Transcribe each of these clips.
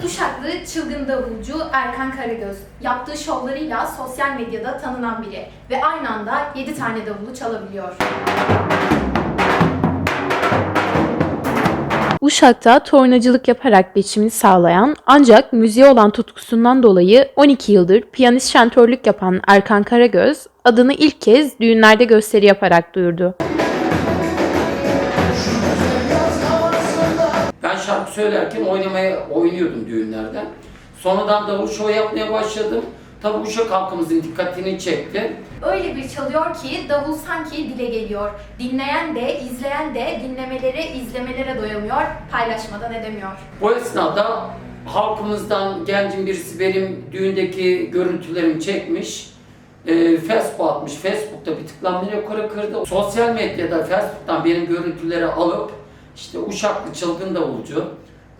Uşaklı çılgın davulcu Erkan Karagöz. Yaptığı şovlarıyla sosyal medyada tanınan biri ve aynı anda 7 tane davulu çalabiliyor. Uşak'ta tornacılık yaparak geçimini sağlayan ancak müziğe olan tutkusundan dolayı 12 yıldır piyanist şentörlük yapan Erkan Karagöz adını ilk kez düğünlerde gösteri yaparak duyurdu. Şarkı söylerken oynamaya oynuyordum düğünlerde. Sonradan davul şov yapmaya başladım. Tabi Uşak halkımızın dikkatini çekti. Öyle bir çalıyor ki davul sanki dile geliyor. Dinleyen de, izleyen de dinlemelere, izlemelere doyamıyor, paylaşmadan edemiyor. Bu esnada halkımızdan gencin birisi benim düğündeki görüntülerimi çekmiş. E, Facebook atmış. Facebook'ta bir tıklanma rekoru kırdı. Sosyal medyada Facebook'tan benim görüntüleri alıp işte Uşaklı çılgın davulcu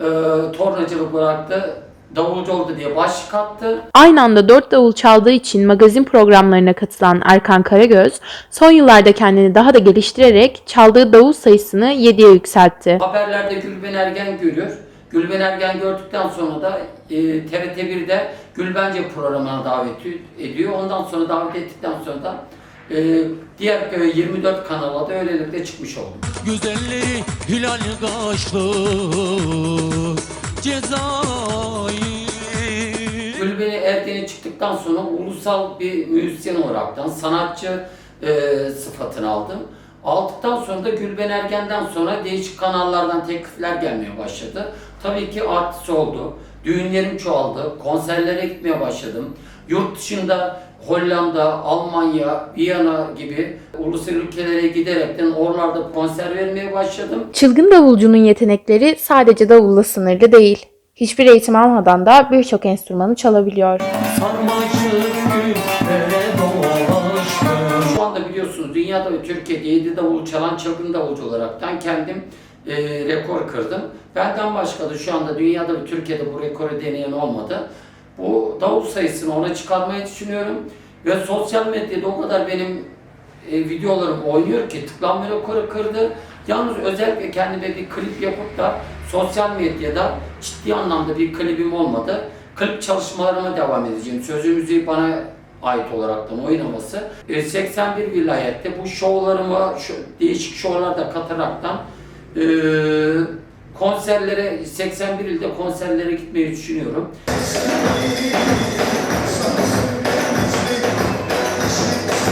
e, tornacılık bıraktı. Davulcu oldu diye başlık attı. Aynı anda dört davul çaldığı için magazin programlarına katılan Erkan Karagöz, son yıllarda kendini daha da geliştirerek çaldığı davul sayısını 7'ye yükseltti. Haberlerde Gülben Ergen görüyor. Gülben Ergen gördükten sonra da e, TRT1'de Gülbence programına davet ediyor. Ondan sonra davet ettikten sonra da e, diğer e, 24 kanala da öylelikle çıkmış oldum. Güzelleri hilal kaşlı Cezayir Gülben Ergen'e çıktıktan sonra ulusal bir müzisyen olaraktan sanatçı e, sıfatını aldım. Aldıktan sonra da Gülben Ergen'den sonra değişik kanallardan teklifler gelmeye başladı. Tabii ki artist oldu. Düğünlerim çoğaldı. Konserlere gitmeye başladım. Yurt dışında Hollanda, Almanya, Viyana gibi ulusal ülkelere giderekten oralarda konser vermeye başladım. Çılgın davulcunun yetenekleri sadece davulla sınırlı değil. Hiçbir eğitim almadan da birçok enstrümanı çalabiliyor. Şu anda biliyorsunuz dünyada ve Türkiye'de 7 davul çalan çılgın davulcu olaraktan kendim e, rekor kırdım. Benden başka da şu anda dünyada ve Türkiye'de bu rekoru deneyen olmadı. Bu davul sayısını ona çıkarmayı düşünüyorum. Ve sosyal medyada o kadar benim e, videolarım oynuyor ki tıklanma rekoru kırdı. Yalnız özellikle kendime bir klip yapıp da sosyal medyada ciddi anlamda bir klibim olmadı. Klip çalışmalarıma devam edeceğim. Sözümüzü bana ait olaraktan oynaması. E, 81 vilayette bu şovlarıma, şu, değişik şovlar da kataraktan e, konserlere, 81 ilde konserlere gitmeyi düşünüyorum.